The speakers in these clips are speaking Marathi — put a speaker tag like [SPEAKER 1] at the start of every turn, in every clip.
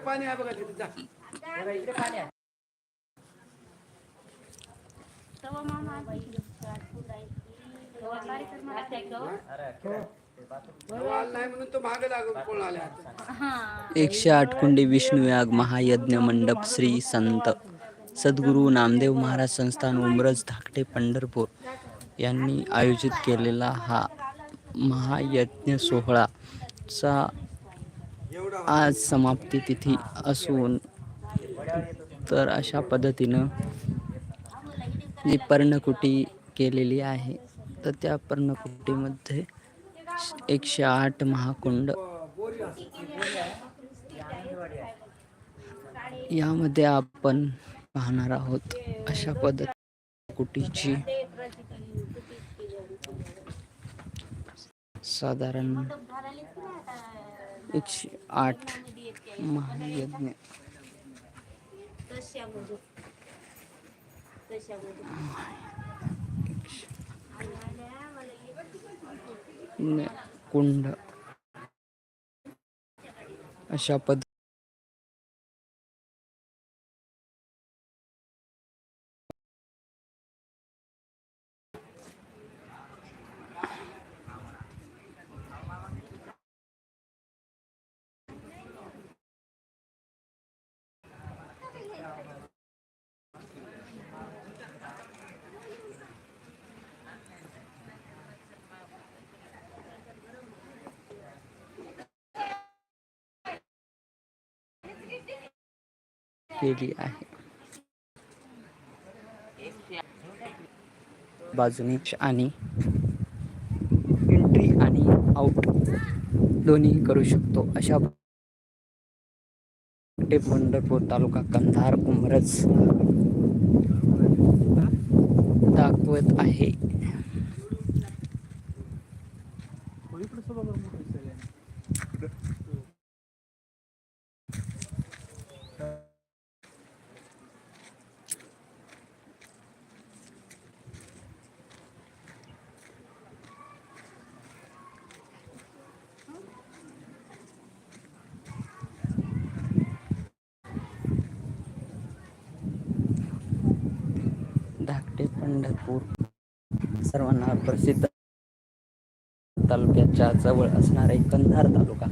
[SPEAKER 1] पाणी आहे बघा तिथे जा.
[SPEAKER 2] बघा इकडे पाणी आहे.
[SPEAKER 3] मामा.
[SPEAKER 1] तेव्हा आला नाही म्हणून तो मागे लागून पळून आले
[SPEAKER 3] हा.
[SPEAKER 4] एकशे आठ कुंडी विष्णुयाग महायज्ञ मंडप श्री संत सद्गुरू नामदेव महाराज संस्थान उमरज धाकटे पंढरपूर यांनी आयोजित केलेला हा महायज्ञ सोहळाचा आज समाप्ती तिथी असून तर अशा पद्धतीनं जी पर्णकुटी केलेली आहे तर त्या पर्णकुटीमध्ये एकशे आठ महाकुंड यामध्ये आपण पाहणार आहोत अशा पद्धत कुटीची साधारण एकशे आठ महायज्ञ. कुंड. अशा पद केली आहे. बाजूने आणि एंट्री आणि आउट दोन्ही करू शकतो. अशा ते पंढरपूर तालुका कंधार उमरज दाखवत आहे धाकटे पंढरपूर सर्वांना प्रसिद्ध तालुक्याच्या जवळ असणारे कंधार तालुका.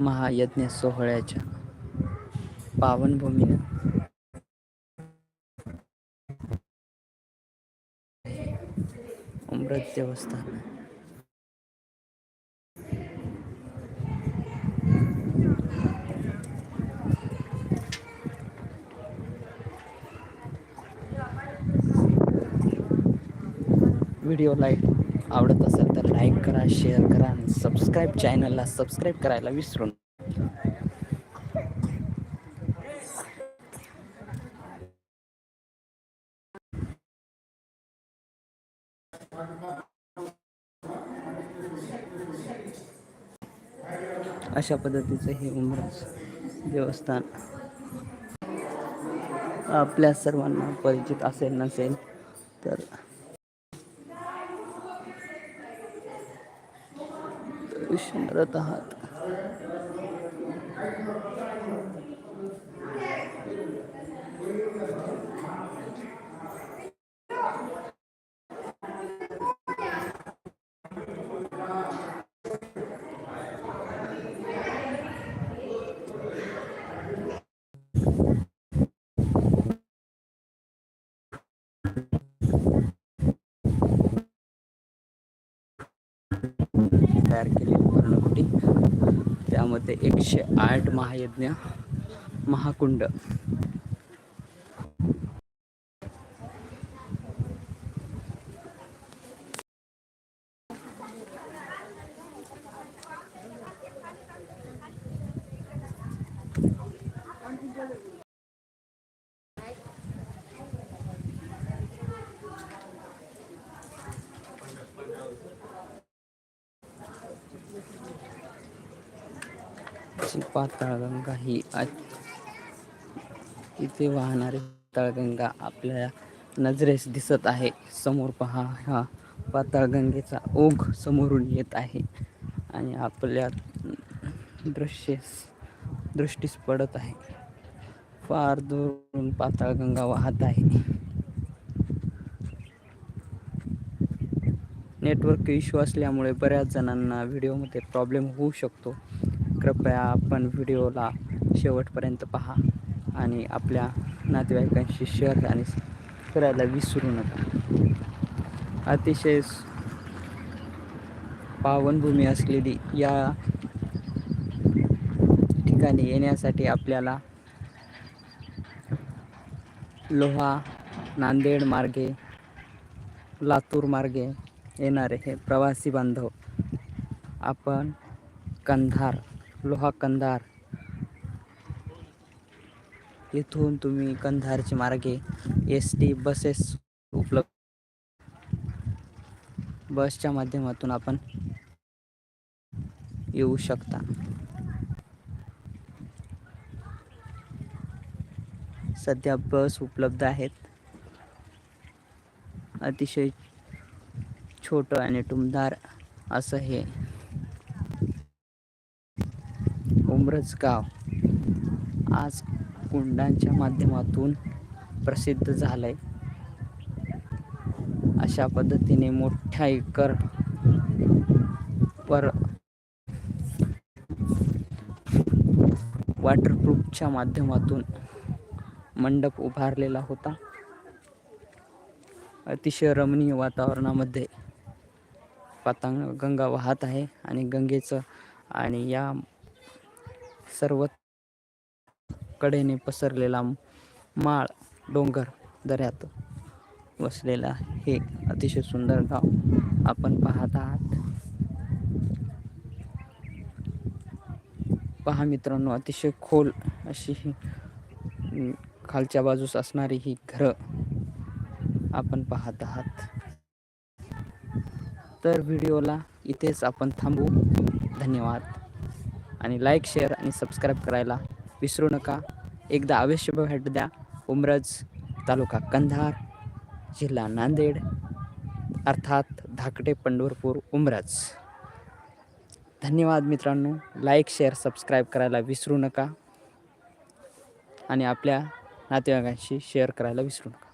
[SPEAKER 4] महायज्ञ सोहळ्याच्या पावनभूमीनं अमृत देवस्थान. व्हिडिओ लाईक आवडत असेल तर लाईक करा शेअर करा आणि सबस्क्राईब चॅनलला सबस्क्राईब करायला विसरू नका. अशा पद्धतीचं हे उमरस देवस्थान आपल्या सर्वांना परिचित असेल नसेल तर दर्शन करत आहात. तयार केलेली त्यामध्ये एकशे आठ महायज्ञ महाकुंड. अशी पाताळगंगा ही इथे वाहणारे पाताळगंगा आपल्या नजरेस दिसत आहे. समोर पहा हा पाताळगंगेचा ओघ समोरून येत आहे आणि आपल्या दृश्यस दृष्टीस पडत आहे. फार दूरून पाताळगंगा वाहत आहे. नेटवर्क इश्यू असल्यामुळे बऱ्याच जणांना व्हिडिओमध्ये प्रॉब्लेम होऊ शकतो. कृपया आपण व्हिडिओला शेवटपर्यंत पहा आणि आपल्या नातेवाईकांशी शेअर आणि करायला विसरू नका. अतिशय पावनभूमी असलेली या ठिकाणी येण्यासाठी आपल्याला लोहा नांदेड मार्गे लातूर मार्गे येणारे हे प्रवासी बांधव आपण कंधार लोहा कंधार. इथून तुम्ही कंधारचे मार्गे एस टी बसेस उपलब्ध बसच्या माध्यमातून आपण येऊ शकता. सध्या बस उपलब्ध आहेत. अतिशय छोटं आणि टुमदार असं हे खरंच गाव आज कुंडांच्या माध्यमातून प्रसिद्ध झालंय. अशा पद्धतीने मोठ्या एकर पर वॉटरप्रूफच्या माध्यमातून मंडप उभारलेला होता. अतिशय रमणीय वातावरणामध्ये पतंग गंगा वाहत आहे आणि गंगेचं आणि या सर्व कडेने पसरलेला माळ डोंगर दऱ्यात वसलेला हे अतिशय सुंदर गाव आपण पाहत आहात. पहा मित्रांनो अतिशय खोल अशी ही खालच्या बाजूस असणारी ही घरं आपण पाहत आहात. तर व्हिडिओला इथेच आपण थांबू. धन्यवाद. आणि लाईक शेअर आणि सबस्क्राईब करायला विसरू नका. एकदा अवश्य भेट द्या. उमरज तालुका कंधार जिल्हा नांदेड अर्थात धाकटे पंढरपूर उमरज. धन्यवाद मित्रांनो. लाईक शेअर सबस्क्राईब करायला विसरू नका. आणि आपल्या नातेवाईकांशी शेअर करायला विसरू नका.